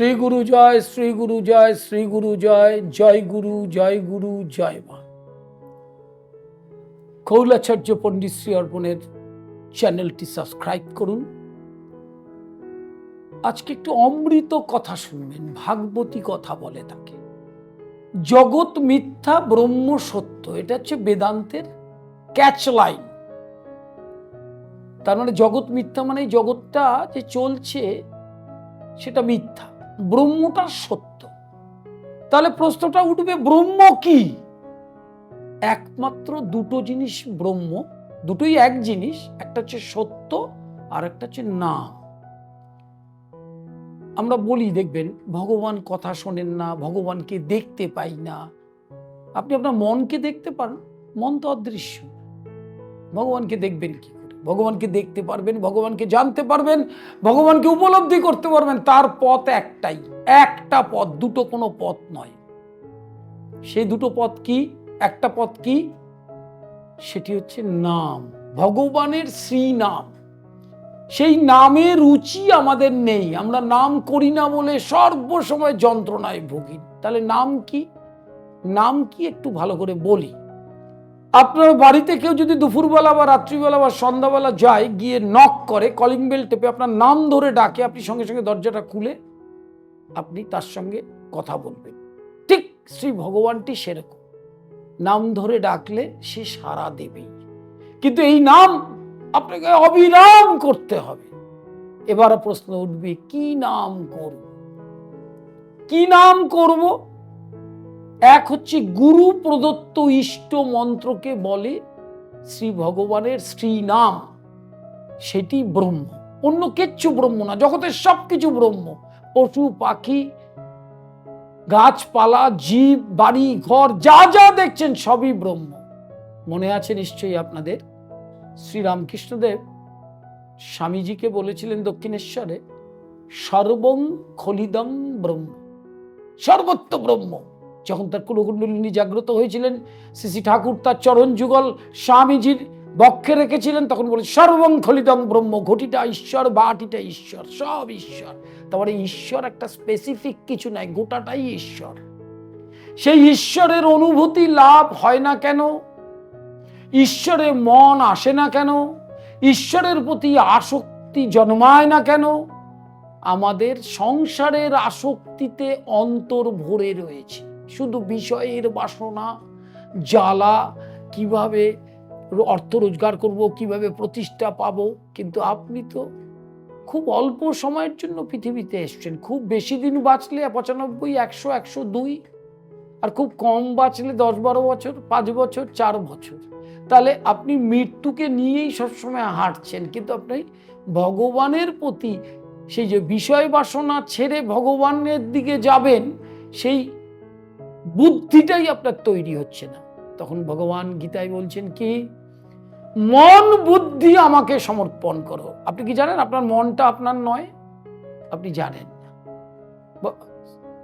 শ্রী গুরু জয়, শ্রী গুরু জয়, শ্রী গুরু জয় জয় গুরু জয় গুরু, জয় মা। কৌলাচার্য পণ্ডিত শ্রী অর্পণের চ্যানেলটি সাবস্ক্রাইব করুন। আজকে একটু অমৃত কথা শুনবেন, ভাগবতী কথা বলে তাকে। জগৎ মিথ্যা, ব্রহ্ম সত্য, এটা হচ্ছে বেদান্তের ক্যাচ লাইন তার মানে জগৎ মিথ্যা মানে জগৎটা যে চলছে, সেটা মিথ্যা। ব্রহ্মটা সত্য। তাহলে প্রশ্নটা উঠবে, ব্রহ্ম কি? একমাত্র দুটো জিনিস ব্রহ্ম, দুটোই এক জিনিস, একটা হচ্ছে সত্য আর একটা হচ্ছে না। আমরা বলি, দেখবেন, ভগবান কথা শোনেন না, ভগবানকে দেখতে পাই না। আপনি আপনার মনকে দেখতে পারেন মন তো অদৃশ্য। ভগবানকে দেখবেন কি? ভগবানকে দেখতে পারবেন, ভগবানকে জানতে পারবেন, ভগবানকে উপলব্ধি করতে পারবেন। তার পথ একটাই, একটা পথ, দুটো কোনো পথ নয়। সেই দুটো পথ কি? একটা পথ কি? সেটি হচ্ছে নাম, ভগবানের শ্রী নাম সেই নামের রুচি আমাদের নেই, আমরা নাম করি না বলে সর্বসময় যন্ত্রণায় ভুগি। তাহলে নাম কি? নাম কি একটু ভালো করে বলি। আপনার বাড়িতে কেউ যদি দুপুরবেলা বা রাত্রিবেলা বা সন্ধ্যাবেলা যায়, গিয়ে নক করে কলিং বেল টেপে আপনার নাম ধরে ডাকে, আপনি সঙ্গে সঙ্গে দরজাটা খুলে আপনি তার সঙ্গে কথা বলবেন। ঠিক শ্রী ভগবানটি সেরকম। নাম ধরে ডাকলে সে সারা দেবেই। কিন্তু এই নাম আপনাকে অবিরাম করতে হবে। এবার প্রশ্ন উঠবে, কি নাম করব? কি নাম করব? এক হচ্ছে গুরু প্রদত্ত ইষ্ট মন্ত্রকে বলে শ্রী ভগবানের শ্রী নাম। সেটি ব্রহ্ম। অন্য কিচ্ছু ব্রহ্ম না, জগতের সব কিছু ব্রহ্ম। পশু, পাখি, গাছপালা, জীব, বাড়ি, ঘর, যা যা দেখছেন সবই ব্রহ্ম। মনে আছে নিশ্চয়ই আপনাদের? শ্রীরামকৃষ্ণদেব স্বামীজিকে বলেছিলেন দক্ষিণেশ্বরে, সর্বং খলিদং ব্রহ্ম। সর্বত্র ব্রহ্ম। যখন তার কুলকুণ্ডলিনী জাগ্রত হয়েছিলেন শ্রী ঠাকুর তার চরণ যুগল স্বামীজির বক্ষে রেখেছিলেন, তখন বলে, সর্বং খলিদং ব্রহ্ম, ঘটিটা ঈশ্বর, বাটিটা ঈশ্বর, সব ঈশ্বর। তারপরে ঈশ্বর একটা স্পেসিফিক কিছু নাই, গোটাটাই ঈশ্বর। সেই ঈশ্বরের অনুভূতি লাভ হয় না কেন? ঈশ্বরে মন আসে না কেন? ঈশ্বরের প্রতি আসক্তি জন্মায় না কেন? আমাদের সংসারের আসক্তিতে অন্তর ভরে রয়েছে। শুধু বিষয়ের বাসনা, জ্বালা, কীভাবে অর্থ রোজগার করব, কীভাবে প্রতিষ্ঠা পাবো, কিন্তু আপনি তো খুব অল্প সময়ের জন্য পৃথিবীতে এসছেন। খুব বেশি দিন বাঁচলে পঁচানব্বই, একশো একশো দুই, আর খুব কম বাঁচলে দশ, বারো বছর, পাঁচ বছর, চার বছর। তাহলে আপনি মৃত্যুকে নিয়েই সবসময় হাঁটছেন, কিন্তু আপনি ভগবানের প্রতি সেই যে বিষয় বাসনা ছেড়ে ভগবানের দিকে যাবেন, সেই বুদ্ধিটাই আপনার তৈরি হচ্ছে না। তখন ভগবান গীতায় বলছেন কি, মন বুদ্ধি আমাকে সমর্পণ করো। আপনি কি জানেন? আপনার মনটা আপনার নয়, আপনি জানেন না।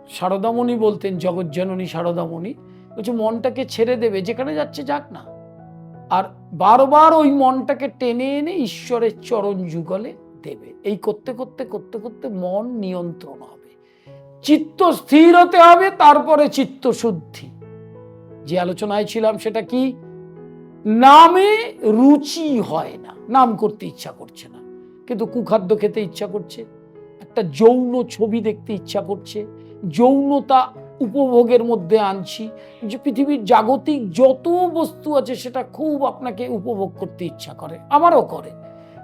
সারদামণি বলতেন জগজ্জননী সারদামণি, বলছে, মনটাকে ছেড়ে দেবে, যেখানে যাচ্ছে যাক না। আর বারবার ওই মনটাকে টেনে এনে ঈশ্বরের চরণ যুগলে দেবে। এই করতে করতে করতে করতে মন নিয়ন্ত্রণ হবে। চিত্ত স্থির হতে হবে, তারপরে চিত্ত শুদ্ধি। যে আলোচনায় ছিলাম সেটা কি? নামে রুচি হয় না, নাম করতে ইচ্ছা করছে না। কিন্তু কুখাদ্য খেতে ইচ্ছা করছে, একটা যৌন ছবি দেখতে ইচ্ছা করছে, যৌনতা উপভোগের মধ্যে আনছি, যে পৃথিবীর জাগতিক যত বস্তু আছে সেটা খুব আপনাকে উপভোগ করতে ইচ্ছা করে, আমারও করে।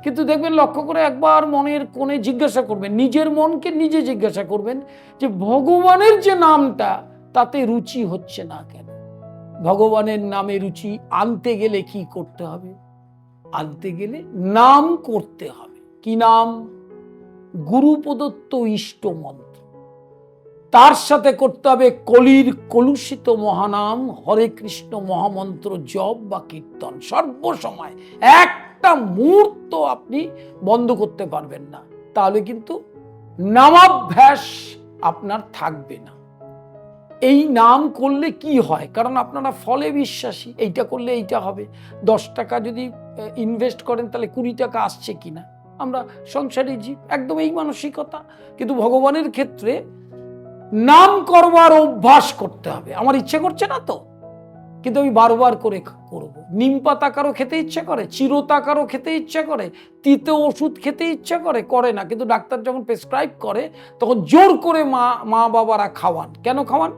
কিন্তু দেখবেন, লক্ষ্য করে একবার মনের কোণে জিজ্ঞাসা করবেন, নিজের মনকে নিজে জিজ্ঞাসা করবেন যে, ভগবানের যে নামটা, তাতে রুচি হচ্ছে না কেন? ভগবানের নামে রুচি আনতে গেলে কি করতে হবে? আনতে গেলে নাম করতে হবে। কি নাম? গুরু প্রদত্ত ইষ্ট মন্ত্র। তার সাথে করতে হবে কলির কলুষিত মহানাম, হরে কৃষ্ণ মহামন্ত্র জপ বা কীর্তন। সর্বসময় একটা মুহূর্ত আপনি বন্ধ করতে পারবেন না। তাহলে কিন্তু নামাভ্যাস আপনার থাকবে না। এই নাম করলে কি হয়? কারণ আপনারা ফলে বিশ্বাসী, এইটা করলে এইটা হবে। দশ টাকা যদি ইনভেস্ট করেন, তাহলে কুড়ি টাকা আসছে কি না আমরা সংসারী জীব, একদম এই মানসিকতা। কিন্তু ভগবানের ক্ষেত্রে নাম করবার অভ্যাস করতে হবে। আমার ইচ্ছে করছে না তো? কিন্তু আমি বারবার করে করব। নিম পাতা কারও খেতে ইচ্ছে করে, চিরতা কারও খেতে ইচ্ছে করে, তিতে ওষুধ খেতে ইচ্ছে করে করে না। কিন্তু ডাক্তার যখন প্রেসক্রাইব করে, তখন জোর করে মা মা বাবারা খাওয়ান। কেন খাওয়ান?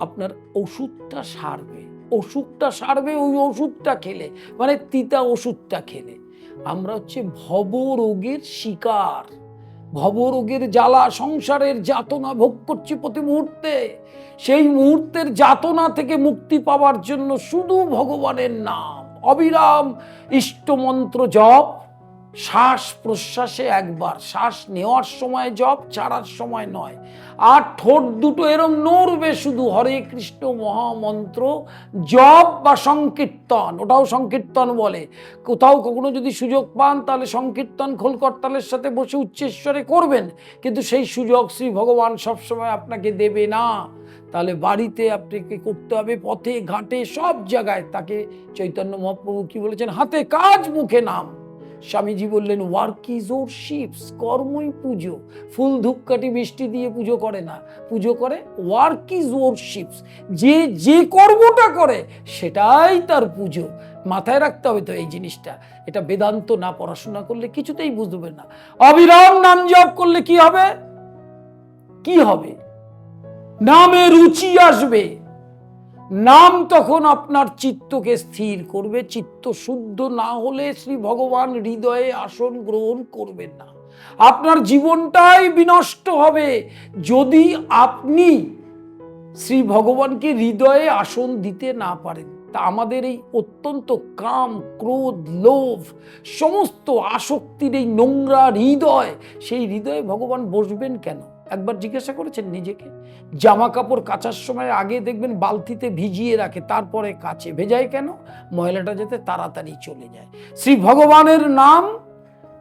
আপনার ওষুধটা সারবে। ওষুধটা সারবে, ওই ওষুধটা খেলে। মানে তিতা ওষুধটা খেলে। আমরা হচ্ছে ভব রোগের শিকার। ভবরোগের জ্বালা সংসারের যাতনা ভোগ করছি প্রতি মুহূর্তে। সেই মুহূর্তের যাতনা থেকে মুক্তি পাওয়ার জন্য শুধু ভগবানের নাম। অবিরাম ইষ্টমন্ত্র জপ শ্বাস প্রশ্বাসে একবার, শ্বাস নেওয়ার সময় জপ, ছাড়ার সময় নয়। আর ঠোঁট দুটো এরম নড়বে শুধু, হরে কৃষ্ণ মহামন্ত্র, জপ বা সংকীর্তন, ওটাও সংকীর্তন বলে। কোথাও কখনো যদি সুযোগ পান, তাহলে সংকীর্তন খোলকর্তালের সাথে বসে উচ্চেশ্বরে করবেন। কিন্তু সেই সুযোগ শ্রী ভগবান সবসময় আপনাকে দেবে না। তাহলে বাড়িতে আপনাকে করতে হবে, পথে, ঘাটে, সব জায়গায় তাকে চৈতন্য মহাপ্রভু কি বলেছেন? হাতে কাজ, মুখে নাম। স্বামীজি বললেন ওয়ার্ক ইজ ওর শিপস কর্মই পুজো। ফুল ধূপকাঠি মিষ্টি দিয়ে পুজো করে না। পুজো করে ওয়ার্ক ইজ ওর শিপস যে যে কর্মটা করে, সেটাই তার পুজো। মাথায় রাখতে হবে তো এই জিনিসটা। এটা বেদান্ত না পড়াশোনা করলে কিছুতেই বুঝবে না। অবিরাম নাম জপ করলে কি হবে? কি হবে? নামে রুচি আসবে। নাম তখন আপনার চিত্তকে স্থির করবে, চিত্ত শুদ্ধ না হলে শ্রী ভগবান হৃদয়ে আসন গ্রহণ করবেন না। আপনার জীবনটাই বিনষ্ট হবে। যদি আপনি শ্রী ভগবানকে হৃদয়ে আসন দিতে না পারেন, তা আমাদের এই অত্যন্ত কাম, ক্রোধ, লোভ, সমস্ত আসক্তির এই নোংরা হৃদয়, সেই হৃদয়ে ভগবান বসবেন কেন? একবার জিজ্ঞাসা করেছেন নিজেকে? জামা কাপড় কাচার সময় আগে দেখবেন বালতিতে ভিজিয়ে রাখে, তারপরে কাছে ভেজায় কেন? ময়লাটা যাতে তাড়াতাড়ি চলে যায়। শ্রী ভগবানের নাম,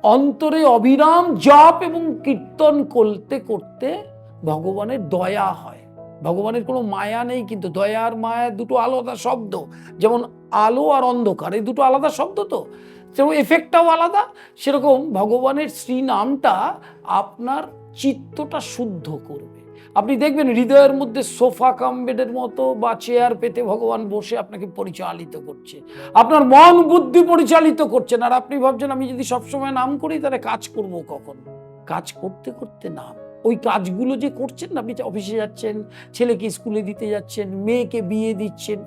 অন্তরে অবিরাম জপ এবং কীর্তন করতে করতে ভগবানের দয়া হয়। ভগবানের কোনো মায়া নেই, কিন্তু দয়া আর মায়া দুটো আলাদা শব্দ। যেমন আলো আর অন্ধকার, এই দুটো আলাদা শব্দ তো? যেমন এফেক্টটাও আলাদা। সেরকম ভগবানের শ্রী নামটা আপনার চিত্তটা শুদ্ধ করবে। আপনি দেখবেন হৃদয়ের মধ্যে সোফা কাম বেডের মতো বা চেয়ার পেতে ভগবান বসে আপনাকে পরিচালিত করছে। আপনার মন বুদ্ধি পরিচালিত করছেন আর আপনি ভাবছেন, আমি যদি সবসময় নাম করি, তাহলে কাজ করব কখন? কাজ করতে করতে নাম ওই কাজগুলো যে করছেন না, আপনি অফিসে যাচ্ছেন, ছেলেকে স্কুলে দিতে যাচ্ছেন, মেয়েকে বিয়ে দিচ্ছেন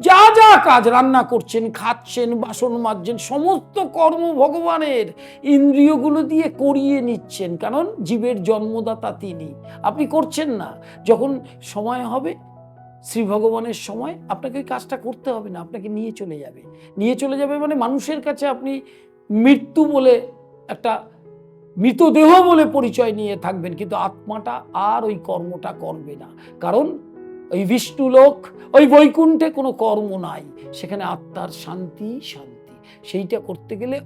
যা যা কাজ রান্না করছেন, খাচ্ছেন, বাসন মাজছেন, সমস্ত কর্ম ভগবানের ইন্দ্রিয়গুলো দিয়ে করিয়ে নিচ্ছেন। কারণ জীবের জন্মদাতা তিনি। আপনি করছেন না। যখন সময় হবে, শ্রী ভগবানের সময় আপনাকে ওই কাজটা করতে হবে না, আপনাকে নিয়ে চলে যাবে। নিয়ে চলে যাবে মানে মানুষের কাছে আপনি মৃত্যু বলে একটা মৃতদেহ বলে পরিচয় নিয়ে থাকবেন, কিন্তু আত্মাটা আর ওই কর্মটা করবে না। কারণ ওই বিষ্ণুলোক ওই বৈকুণ্ঠে কোনো কর্ম নাই। সেখানে আত্মার শান্তি শান্তি। সেইটা করতে গেলে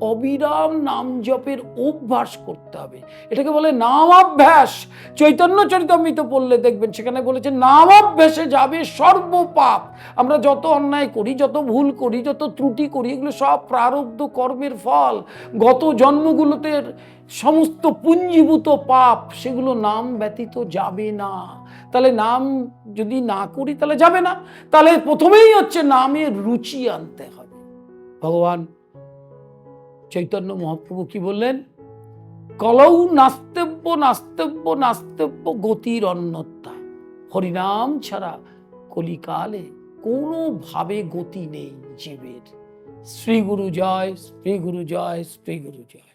অবিরাম নাম জপের অভ্যাস করতে হবে। এটাকে বলে নামাভ্যাস চৈতন্য চরিতামৃত পড়লে দেখবেন সেখানে বলেছে, নাম অভ্যাসে যাবে সর্বপাপ। আমরা যত অন্যায় করি, যত ভুল করি, যত ত্রুটি করি, এগুলো সব প্রারব্ধ কর্মের ফল। গত জন্মগুলোতে সমস্ত পুঞ্জীভূত পাপ, সেগুলো নাম ব্যতীত যাবে না। তাহলে নাম যদি না করি তাহলে যাবে না। তাহলে প্রথমেই হচ্ছে নামের রুচি আনতে হবে। ভগবান চৈতন্য মহাপ্রভু কি বললেন? কলৌ নাস্তেব্য নাস্তেব্য নাস্তেব্য গতির অন্যতা হরিনাম ছাড়া কলিকালে কোনোভাবে গতি নেই জীবের। শ্রী গুরু জয় শ্রী গুরু জয় শ্রী গুরু জয়।